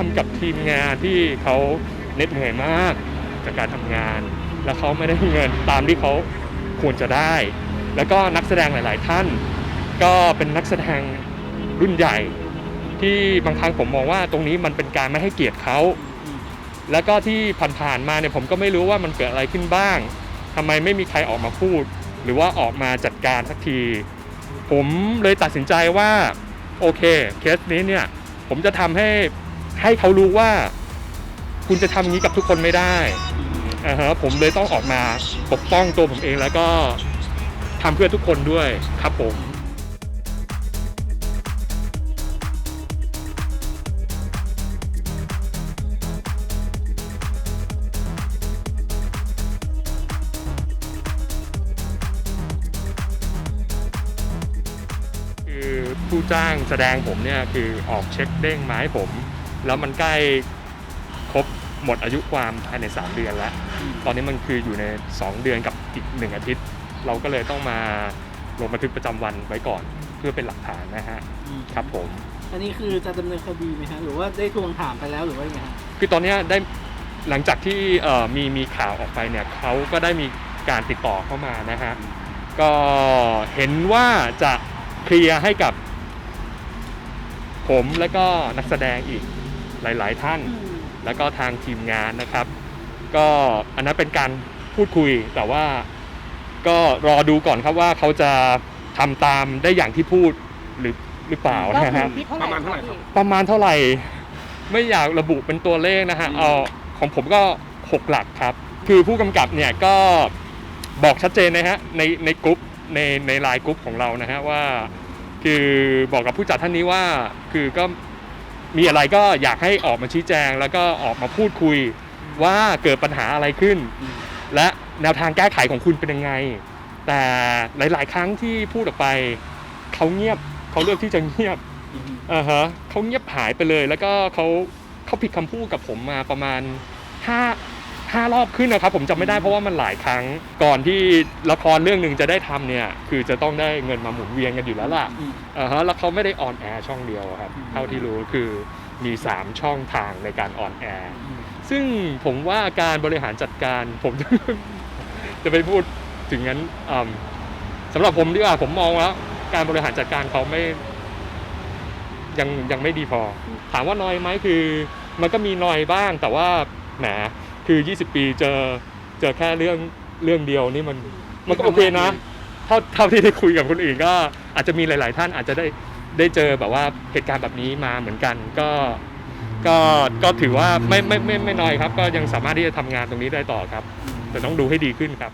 ทำกับทีมงานที่เขาเหน็ดเหนื่อยมากจากการทำงาน แล้วเขาไม่ได้เงินตามที่เขาควรจะได้ แล้วก็นักแสดงหลาย ๆ ท่าน ก็เป็นนักแสดงรุ่นใหญ่ ที่บางครั้งผมมองว่าตรงนี้มันเป็นการไม่ให้เกียรติเขาแล้วก็ที่ผ่านๆมาเนี่ยผมก็ไม่รู้ว่ามันเกิดอะไรขึ้นบ้างทำไมไม่มีใครออกมาพูด หรือว่าออกมาจัดการสักที ผมเลยตัดสินใจว่าโอเคเคสนี้เนี่ยผมจะทำให้ ให้เขารู้ว่า คุณจะทำอย่างนี้กับทุกคนไม่ได้อ่าฮะผมเลยต้องออกมาปกป้องตัวผมเองแล้วก็ทำเพื่อทุกคนด้วยครับผมคือผู้จ้างแสดงผมเนี่ยคือออกเช็คเด้งมาให้ผม แล้วมันใกล้ครบหมดอายุความภายใน 3 เดือนแล้ว ตอนนี้มันคืออยู่ใน 2 เดือนกับอีก 1 อาทิตย์ เราก็เลยต้องมาลงบันทึกประจำวันไว้ก่อนเพื่อเป็นหลักฐานนะฮะครับผม อันนี้คือจะดำเนินคดีไหมฮะหรือว่าได้ทวงถามไปแล้วหรือว่ายังไงฮะคือตอนเนี้ยได้หลังจากที่เอ่อมีมีข่าวออกไปเนี่ยเขาก็ได้มีการติดต่อเข้ามานะฮะก็เห็นว่าจะเคลียร์ให้กับผมและก็นักแสดงอีก หลาย ๆ ท่าน แล้วก็ทางทีมงานนะครับ ก็อันนั้นเป็นการพูดคุยแต่ว่าก็รอดูก่อนครับว่าเขาจะทำตามได้อย่างที่พูดหรือหรือเปล่านะฮะประมาณเท่าไหร่ครับ ประมาณเท่าไหร่ ไม่อยากระบุเป็นตัวเลขนะฮะเอาของผมก็ 6 หลักครับ คือผู้กำกับเนี่ยก็บอกชัดเจนนะฮะในในกลุ่มในในไลน์กลุ่มของเรานะฮะว่า คือบอกกับผู้จัดท่านนี้ว่า คือก็ มีอะไรก็อยากให้ออกมาชี้แจง แล้วก็ออกมาพูดคุยว่าเกิดปัญหาอะไรขึ้น และแนวทางแก้ไขของคุณเป็นยังไง แต่หลาย ๆ ครั้งที่พูดออกไปเขาเงียบเขาเลือกที่จะเงียบอ่าฮะเขาเงียบหายไปเลย แล้วก็เขาเขาผิดคำพูดกับผมมาประมาณห้า ห้ารอบขึ้นนะครับผมจำไม่ได้เพราะว่ามันหลายครั้งก่อนที่ละครเรื่องหนึ่งจะได้ทำเนี่ยคือจะต้องได้เงินมาหมุนเวียนกันอยู่แล้วล่ะอืมอ่าฮะแล้วเขาไม่ได้ออนแอร์ช่องเดียวอะครับเท่าที่รู้คือมี 3 ช่องทางในการออนแอร์ซึ่งผมว่าการบริหารจัดการผม จะไปพูดถึงงั้นอืมสำหรับผมดีกว่าผมมองแล้วการบริหารจัดการเขาไม่ ยังยังไม่ดีพอ ถามว่าน้อยไหมคือ มันก็มีน้อยบ้างแต่ว่าแหม คือ 20 ปีเจอเจอแค่เรื่องเรื่องเดียวนี่มันมันก็โอเคนะเท่าเท่าที่ได้คุยกับคนอื่นก็อาจจะมีหลาย ๆ ท่านอาจจะได้ได้เจอแบบว่าเหตุการณ์แบบนี้มาเหมือนกันก็ก็ก็ถือว่าไม่ไม่ไม่ไม่น้อยครับ ก็ยังสามารถที่จะทำงานตรงนี้ได้ต่อครับ แต่ต้องดูให้ดีขึ้นครับ